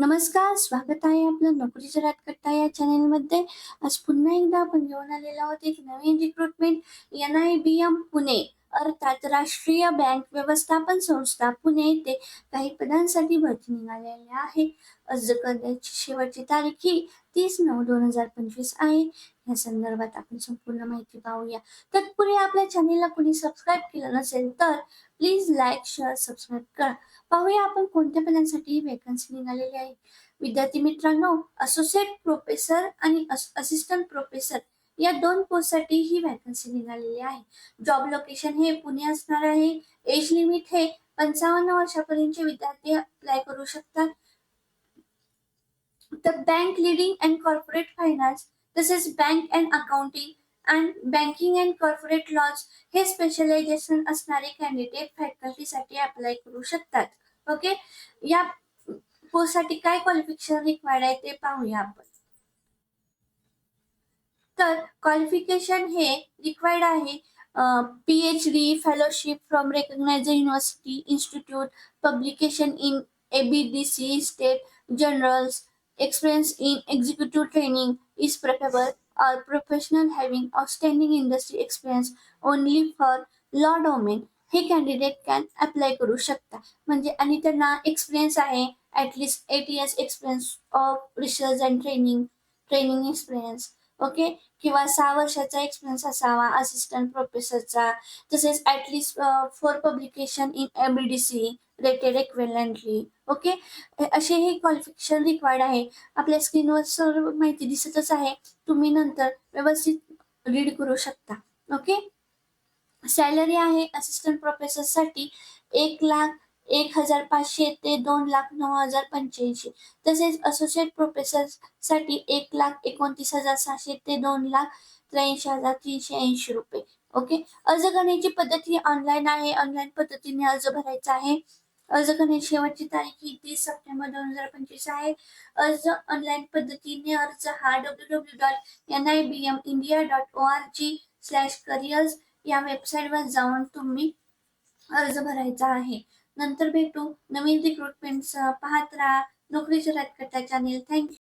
नमस्कार स्वागत आहे आपलं नोकरीच्या करता या चॅनेलमध्ये. आज पुन्हा एकदा आपण घेऊन आलेलो आहोत एक नवीन recruitment N I B M Pune. अर्थात राष्ट्रीय बँक व्यवस्थापन संस्था पुणे येथे काही पदांसाठी भरती निघालेली आहे. अर्ज करण्याची शेवटची तारीख ही तीस नऊ दोन हजार पंचवीस आहे. या संदर्भात आपण संपूर्ण माहिती पाहूया. तत्पूर्वी आपल्या चॅनेलला कोणी सबस्क्राईब केलं नसेल तर प्लीज लाईक शेअर सबस्क्राईब करा. पाहूया आपण कोणत्या पदांसाठी ही वेकन्सी निघालेली आहे. विद्यार्थी मित्रांनो असोसिएट प्रोफेसर आणि असिस्टंट प्रोफेसर या दोन पोस्टसाठी ही वॅकन्सी निघालेली आहे. जॉब लोकेशन हे पुणे असणार आहे. एज लिमिट हे पंचावन्न वर्षापर्यंतचे विद्यार्थी अप्लाय करू शकतात. तर bank lending and corporate finance तसेच bank and accounting and banking and corporate laws हे स्पेशलायझेशन असणारे कॅन्डिडेट फॅकल्टीसाठी अप्लाय करू शकतात. ओके या पोस्टसाठी काय क्वालिफिकेशन रिक्वायर्ड आहे ते पाहूया आपण. तर क्वालिफिकेशन हे रिक्वायर्ड आहे. P H D fellowship from recognized university institute publication in A B D C state journals experience in executive training is preferable. Or professional having outstanding industry experience only for law domain. हे candidate can apply करू शकता. म्हणजे आणि त्यांना experience आहे. At least eight years experience of research and training training experience okay किंवा सहा वर्षाचा एक्सपिरियन्स असावा असिस्टंट प्रोफेसरचा तसेच at least four publication in M B D C rated equivalently okay असे हे क्वालिफिकेशन रिक्वायर्ड आहे. आपल्या स्क्रीनवर सर्व माहिती दिसतच आहे. तुम्ही नंतर व्यवस्थित रीड करू शकता. ओके सॅलरी आहे असिस्टंट प्रोफेसरसाठी एक लाख एक हजार पाचशे ते दोन लाख नऊ हजार पंच्याऐंशी तसेच असोसिएट प्रोफेसरसाठी एक लाख एकोणतीस हजार सहाशे ते दोन लाख त्र्याऐंशी हजार तीनशे ऐंशी रुपये. ओके अर्ज करण्याची पद्धत ही ऑनलाईन आहे. ऑनलाईन पद्धतीने अर्ज भरायचा आहे. अर्ज करण्याची शेवटची तारीख ही तीस सप्टेंबर दोन हजार पंचवीस आहे. अर्ज ऑनलाईन पद्धतीने अर्ज हा W W dot N I B M India dot O R G slash careers या वेबसाईटवर जाऊन तुम्ही अर्ज भरायचा आहे. नंतर भेटू. नवीन रिक्रुटमेंट पाहत राहा. नोकरीच्या करता चॅनेल थँक्यू